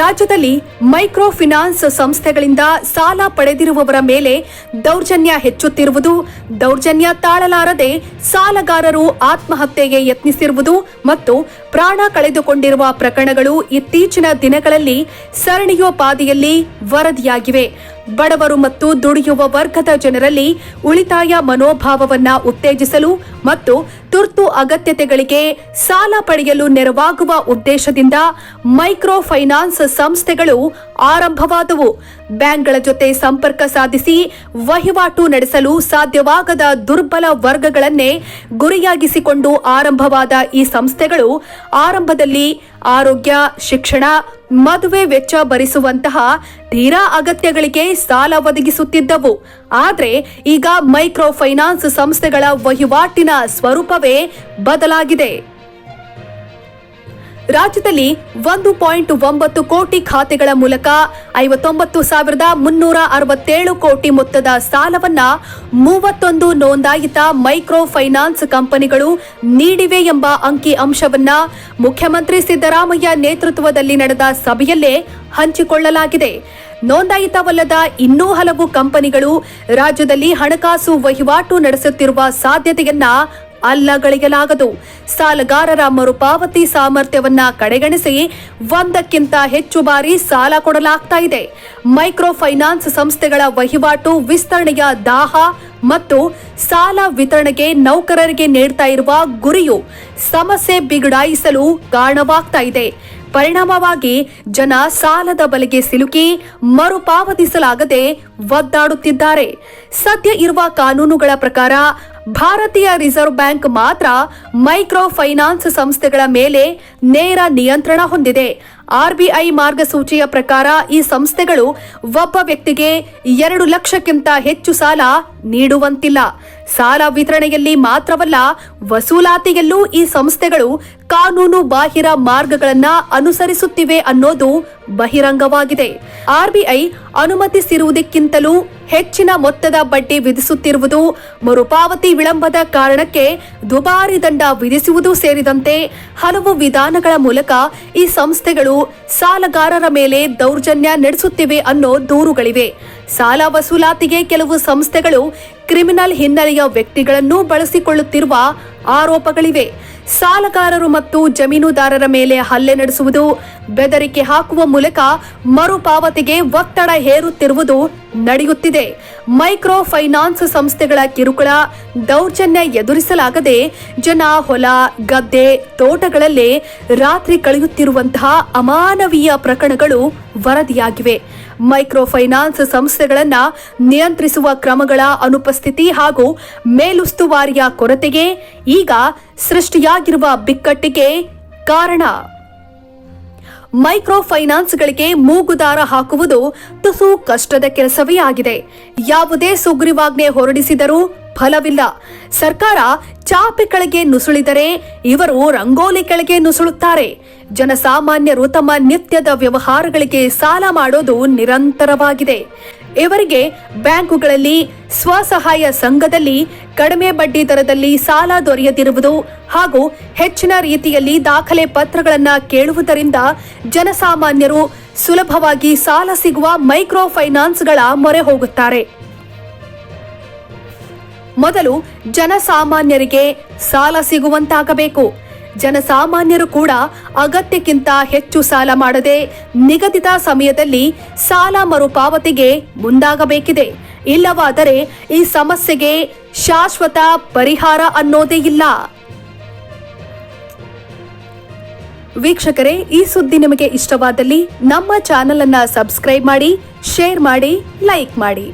ರಾಜ್ಯದಲ್ಲಿ micro finance ಸಂಸ್ಥೆಗಳಿಂದ ಸಾಲ ಪಡೆದಿರುವವರ ಮೇಲೆ ದೌರ್ಜನ್ಯ ಹೆಚ್ಚುತ್ತಿರುವುದು, ದೌರ್ಜನ್ಯ ತಾಳಲಾರದೆ ಸಾಲಗಾರರು ಆತ್ಮಹತ್ಯೆಗೆ ಯತ್ನಿಸಿರುವುದು ಮತ್ತು ಪ್ರಾಣ ಕಳೆದುಕೊಂಡಿರುವ ಪ್ರಕರಣಗಳು ಇತ್ತೀಚಿನ ದಿನಗಳಲ್ಲಿ ಸರಣಿಯೋಪಾದಿಯಲ್ಲಿ ವರದಿಯಾಗಿವೆ. ಬಡವರು ಮತ್ತು ದುಡಿಯುವ ವರ್ಗದ ಜನರಲ್ಲಿ ಉಳಿತಾಯ ಮನೋಭಾವವನ್ನು ಉತ್ತೇಜಿಸಲು ಮತ್ತು ತುರ್ತು ಅಗತ್ಯತೆಗಳಿಗೆ ಸಾಲ ಪಡೆಯಲು ನೆರವಾಗುವ ಉದ್ದೇಶದಿಂದ ಮೈಕ್ರೋ ಫೈನಾನ್ಸ್ ಸಂಸ್ಥೆಗಳು ಆರಂಭವಾದವು. ಬ್ಯಾಂಕ್ಗಳ ಜೊತೆ ಸಂಪರ್ಕ ಸಾಧಿಸಿ ವಹಿವಾಟು ನಡೆಸಲು ಸಾಧ್ಯವಾಗದ ದುರ್ಬಲ ವರ್ಗಗಳನ್ನೇ ಗುರಿಯಾಗಿಸಿಕೊಂಡು ಆರಂಭವಾದ ಈ ಸಂಸ್ಥೆಗಳು ಆರಂಭದಲ್ಲಿ ಆರೋಗ್ಯ, ಶಿಕ್ಷಣ, ಮದುವೆ ವೆಚ್ಚ ಭರಿಸುವಂತಹ ತೀರಾ ಅಗತ್ಯಗಳಿಗೆ ಸಾಲ ಒದಗಿಸುತ್ತಿದ್ದವು. ಆದರೆ ಈಗ ಮೈಕ್ರೋ ಫೈನಾನ್ಸ್ ಸಂಸ್ಥೆಗಳ ವಹಿವಾಟಿನ ಸ್ವರೂಪವೇ ಬದಲಾಗಿದೆ. ರಾಜ್ಯದಲ್ಲಿ ಒಂದು ಪಾಯಿಂಟ್ ಒಂಬತ್ತು ಕೋಟಿ ಖಾತೆಗಳ ಮೂಲಕ ಐವತ್ತೊಂಬತ್ತು ಸಾವಿರದ ಮುನ್ನೂರ ಅರವತ್ತೇಳು ಕೋಟಿ ಮೊತ್ತದ ಸಾಲವನ್ನ ಮೂವತ್ತೊಂದು ನೋಂದಾಯಿತ ಮೈಕ್ರೋ ಫೈನಾನ್ಸ್ ಕಂಪನಿಗಳು ನೀಡಿವೆ ಎಂಬ ಅಂಕಿ ಅಂಶವನ್ನ ಮುಖ್ಯಮಂತ್ರಿ ಸಿದ್ದರಾಮಯ್ಯ ನೇತೃತ್ವದಲ್ಲಿ ನಡೆದ ಸಭೆಯಲ್ಲೇ ಹಂಚಿಕೊಳ್ಳಲಾಗಿದೆ. ನೋಂದಾಯಿತವಲ್ಲದ ಇನ್ನೂ ಹಲವು ಕಂಪನಿಗಳು ರಾಜ್ಯದಲ್ಲಿ ಹಣಕಾಸು ವಹಿವಾಟು ನಡೆಸುತ್ತಿರುವ ಸಾಧ್ಯತೆಯನ್ನ ಅಲ್ಲಗಳೆಯಲಾಗದು. ಸಾಲಗಾರರ ಮರುಪಾವತಿ ಸಾಮರ್ಥ್ಯವನ್ನ ಕಡೆಗಣಿಸಿ ಒಂದಕ್ಕಿಂತ ಹೆಚ್ಚು ಬಾರಿ ಸಾಲ ಕೊಡಲಾಗ್ತಾ ಇದೆ. ಮೈಕ್ರೋ ಫೈನಾನ್ಸ್ ಸಂಸ್ಥೆಗಳ ವಹಿವಾಟು, ವಿಸ್ತರಣೆಯ ದಾಹ ಮತ್ತು ಸಾಲ ವಿತರಣೆಗೆ ನೌಕರರಿಗೆ ನೀಡ್ತಾ ಇರುವ ಗುರಿಯು ಸಮಸ್ಯೆ ಬಿಗಡಾಯಿಸಲು ಕಾರಣವಾಗ್ತಾ ಇದೆ. ಪರಿಣಾಮವಾಗಿ ಜನ ಸಾಲದ ಬಲೆಗೆ ಸಿಲುಕಿ ಮರುಪಾವತಿಸಲಾಗದೆ ಒದ್ದಾಡುತ್ತಿದ್ದಾರೆ. ಸದ್ಯ ಇರುವ ಕಾನೂನುಗಳ ಪ್ರಕಾರ ಭಾರತೀಯ ರಿಸರ್ವ್ ಬ್ಯಾಂಕ್ ಮಾತ್ರ ಮೈಕ್ರೋ ಫೈನಾನ್ಸ್ ಸಂಸ್ಥೆಗಳ ಮೇಲೆ ನೇರ ನಿಯಂತ್ರಣ ಹೊಂದಿದೆ. ಆರ್ಬಿಐ ಮಾರ್ಗಸೂಚಿಯ ಪ್ರಕಾರ ಈ ಸಂಸ್ಥೆಗಳು ಒಬ್ಬ ವ್ಯಕ್ತಿಗೆ ಎರಡು ಲಕ್ಷಕ್ಕಿಂತ ಹೆಚ್ಚು ಸಾಲ ನೀಡುವಂತಿಲ್ಲ. ಸಾಲ ವಿತರಣೆಯಲ್ಲಿ ಮಾತ್ರವಲ್ಲ, ವಸೂಲಾತಿಯಲ್ಲೂ ಈ ಸಂಸ್ಥೆಗಳು ಕಾನೂನು ಬಾಹಿರ ಮಾರ್ಗಗಳನ್ನು ಅನುಸರಿಸುತ್ತಿವೆ ಅನ್ನೋದು ಬಹಿರಂಗವಾಗಿದೆ. ಆರ್ಬಿಐ ಅನುಮತಿಸಿರುವುದಕ್ಕಿಂತಲೂ ಹೆಚ್ಚಿನ ಮೊತ್ತದ ಬಡ್ಡಿ ವಿಧಿಸುತ್ತಿರುವುದು ಮರುಪಾವತಿ ವಿಳಂಬದ ಕಾರಣಕ್ಕೆ ದುಬಾರಿ ದಂಡ ವಿಧಿಸುವುದು ಸೇರಿದಂತೆ ಹಲವು ವಿಧಾನಗಳ ಮೂಲಕ ಈ ಸಂಸ್ಥೆಗಳು ಸಾಲಗಾರರ ಮೇಲೆ ದೌರ್ಜನ್ಯ ನಡೆಸುತ್ತಿವೆ ಅನ್ನೋ ದೂರುಗಳಿವೆ. ಸಾಲ ವಸೂಲಾತಿಗೆ ಕೆಲವು ಸಂಸ್ಥೆಗಳು ಕ್ರಿಮಿನಲ್ ಹಿನ್ನೆಲೆಯ ವ್ಯಕ್ತಿಗಳನ್ನು ಬಳಸಿಕೊಳ್ಳುತ್ತಿರುವ ಆರೋಪಗಳಿವೆ. ಸಾಲಗಾರರು ಮತ್ತು ಜಮೀನುದಾರರ ಮೇಲೆ ಹಲ್ಲೆ ನಡೆಸುವುದು, ಬೆದರಿಕೆ ಹಾಕುವ ಮೂಲಕ ಮರುಪಾವತಿಗೆ ಒತ್ತಡ ಹೇರುತ್ತಿರುವುದು ನಡೆಯುತ್ತಿದೆ. ಮೈಕ್ರೋ ಫೈನಾನ್ಸ್ ಸಂಸ್ಥೆಗಳ ಕಿರುಕುಳ ದೌರ್ಜನ್ಯ ಎದುರಿಸಲಾಗದೆ ಜನ, ಹೊಲ, ಗದ್ದೆ, ತೋಟಗಳಲ್ಲೇ ರಾತ್ರಿ ಕಳೆಯುತ್ತಿರುವಂತಹ ಅಮಾನವೀಯ ಪ್ರಕರಣಗಳು ವರದಿಯಾಗಿವೆ. ಮೈಕ್ರೋ ಫೈನಾನ್ಸ್ ಸಂಸ್ಥೆಗಳನ್ನು ನಿಯಂತ್ರಿಸುವ ಕ್ರಮಗಳ ಅನುಪಸ್ಥಿತಿ ಹಾಗೂ ಮೇಲುಸ್ತುವಾರಿಯ ಕೊರತೆಗೆ ಈಗ ಸೃಷ್ಟಿಯಾಗಿರುವ ಬಿಕ್ಕಟ್ಟಿಗೆ ಕಾರಣ. ಮೈಕ್ರೋ ಫೈನಾನ್ಸ್ಗಳಿಗೆ ಮೂಗುದಾರ ಹಾಕುವುದು ತುಸು ಕಷ್ಟದ ಕೆಲಸವೇ ಆಗಿದೆ. ಯಾವುದೇ ಸುಗ್ರೀವಾಜ್ಞೆ ಹೊರಡಿಸಿದರೂ ಫಲವಿಲ್ಲ. ಸರ್ಕಾರ ಚಾಪೆ ಕೆಳಗೆ ನುಸುಳಿದರೆ ಇವರು ರಂಗೋಲಿ ಕೆಳಗೆ ನುಸುಳುತ್ತಾರೆ. ಜನಸಾಮಾನ್ಯರು ತಮ್ಮ ನಿತ್ಯದ ವ್ಯವಹಾರಗಳಿಗೆ ಸಾಲ ಮಾಡೋದು ನಿರಂತರವಾಗಿದೆ. ಇವರಿಗೆ ಬ್ಯಾಂಕುಗಳಲ್ಲಿ ಸ್ವಸಹಾಯ ಸಂಘದಲ್ಲಿ ಕಡಿಮೆ ಬಡ್ಡಿ ದರದಲ್ಲಿ ಸಾಲ ದೊರೆಯದಿರುವುದು ಹಾಗೂ ಹೆಚ್ಚಿನ ರೀತಿಯಲ್ಲಿ ದಾಖಲೆ ಪತ್ರಗಳನ್ನು ಕೇಳುವುದರಿಂದ ಜನಸಾಮಾನ್ಯರು ಸುಲಭವಾಗಿ ಸಾಲ ಸಿಗುವ ಮೈಕ್ರೋ ಫೈನಾನ್ಸ್ಗಳ ಮೊರೆ ಹೋಗುತ್ತಾರೆ. ಮೊದಲು ಜನಸಾಮಾನ್ಯರಿಗೆ ಸಾಲ ಸಿಗುವಂತಾಗಬೇಕು. ಜನಸಾಮಾನ್ಯರು ಕೂಡ ಅಗತ್ಯಕ್ಕಿಂತ ಹೆಚ್ಚು ಸಾಲ ಮಾಡದೆ ನಿಗದಿತ ಸಮಯದಲ್ಲಿ ಸಾಲ ಮರುಪಾವತಿಗೆ ಮುಂದಾಗಬೇಕಿದೆ. ಇಲ್ಲವಾದರೆ ಈ ಸಮಸ್ಯೆಗೆ ಶಾಶ್ವತ ಪರಿಹಾರ ಅನ್ನೋದೇ ಇಲ್ಲ. ವೀಕ್ಷಕರೇ, ಈ ಸುದ್ದಿ ನಿಮಗೆ ಇಷ್ಟವಾದಲ್ಲಿ ನಮ್ಮ ಚಾನೆಲ್ ಅನ್ನ ಸಬ್ಸ್ಕ್ರೈಬ್ ಮಾಡಿ, ಶೇರ್ ಮಾಡಿ, ಲೈಕ್ ಮಾಡಿ.